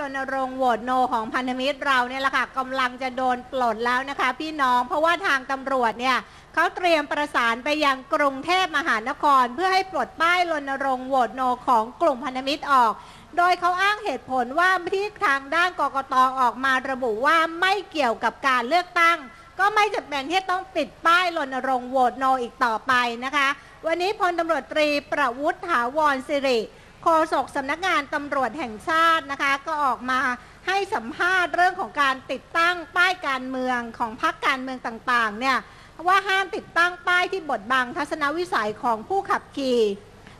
รณรงค์โหวตโนของพันธมิตรเราเนี่ยแหละค่ะกำลังจะโดนปลดแล้วนะคะ พี่น้องเพราะว่าทางตำรวจเนี่ยเขาเตรียมประสานไปยังกรุงเทพมหานคร เพื่อให้ปลดป้ายรณรงค์โหวตโนของกลุ่มพันธมิตรออก โดยเขาอ้างเหตุผลว่าที่ทางด้านกกตออกมาระบุว่าไม่เกี่ยวกับการเลือกตั้ง ก็ไม่จำเป็นที่ต้องปิดป้ายรณรงค์โหวตโนอีกต่อไปนะคะ วันนี้พลตำรวจตรีประวุฒิถาวรสิริ โฆษกสำนักงานตำรวจแห่งชาตินะคะ ก็ออกมาให้สัมภาษณ์เรื่องของการติดตั้งป้ายการเมืองของพรรคการเมืองต่างๆเนี่ยว่าห้ามติดตั้งป้ายที่บดบังทัศนวิสัยของผู้ขับขี่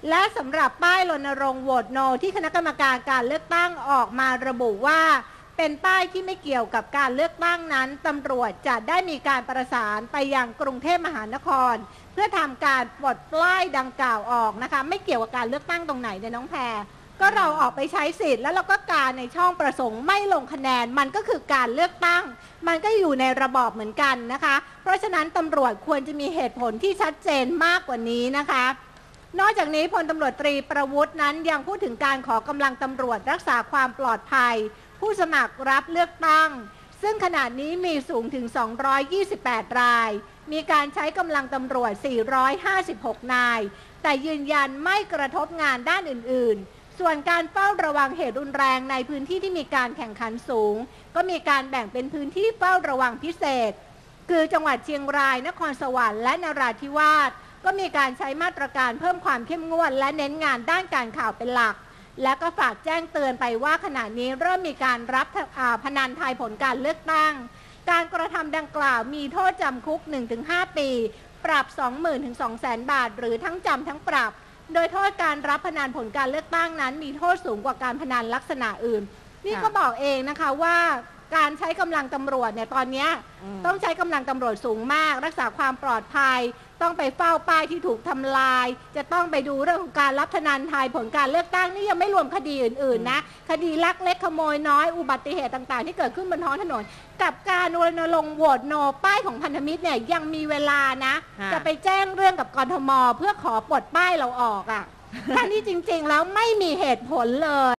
และสำหรับป้ายรณรงค์โหวตโนที่คณะกรรมการการเลือกตั้งออกมาระบุว่า เป็นป้ายที่ไม่เกี่ยวกับการเลือกตั้งนั้นตำรวจจะได้มีการประสานไปยังกรุงเทพมหานคร เพื่อทำการปลดป้ายดังกล่าวออกนะคะ ไม่เกี่ยวกับการเลือกตั้งตรงไหนเนี่ยน้องแพรก็เราออกไปใช้สิทธิ์แล้วเราก็การในช่องประสงค์ไม่ลงคะแนนมันก็คือการเลือกตั้ง มันก็อยู่ในระบอบเหมือนกันนะคะ เพราะฉะนั้นตำรวจควรจะมีเหตุผลที่ชัดเจนมากกว่านี้นะคะ นอกจากนี้พลตำรวจตรีประวุฒินั้นยังพูดถึงการขอกำลังตำรวจรักษาความปลอดภัย ผู้สมัครรับเลือกตั้ง ซึ่งขณะนี้มีสูงถึง 228 ราย มีการใช้กำลังตำรวจ 456 นาย แต่ยืนยันไม่กระทบงานด้านอื่น ๆ ส่วนการเฝ้าระวังเหตุรุนแรงในพื้นที่ที่มีการแข่งขันสูง ก็มีการแบ่งเป็นพื้นที่เฝ้าระวังพิเศษ คือจังหวัดเชียงราย นครสวรรค์และนราธิวาสก็มีการใช้มาตรการเพิ่มความเข้มงวดและเน้นงานด้านการข่าวเป็นหลัก และก็ฝากแจ้งเตือนไปว่าขณะนี้เริ่มมีการรับอ่าพนันทายผลการเลือกตั้ง การกระทำดังกล่าวมีโทษจำคุก 1-5 ปี ปรับ 20,000ถึง200,000 บาท หรือทั้งจำทั้งปรับ โดยโทษการรับพนันผลการเลือกตั้งนั้น มีโทษสูงกว่าการพนันลักษณะอื่น นี่ค่ะก็บอกเองนะคะว่าการใช้กำลังตำรวจเนี่ยตอนเนี้ยอืมต้องใช้กำลังตำรวจสูงมาก รักษาความปลอดภัย ต้องไปเฝ้าป้ายที่ถูกทำลาย จะต้องไปดูเรื่องของการรับพนันทายผลการเลือกตั้งนี่ยังไม่รวมคดีอื่นๆนะ คดีลักเล็กขโมยน้อยอุบัติเหตุต่างๆ ที่เกิดขึ้นบนท้องถนน กับการรณรงค์โหวตโนป้ายของพันธมิตรเนี่ยยังมีเวลานะค่ะจะไปแจ้งเรื่องกับกทม เพื่อขอปลดป้ายเราออกอะ่ะทั้งที่จริง ๆ แล้วไม่มีเหตุผลเลย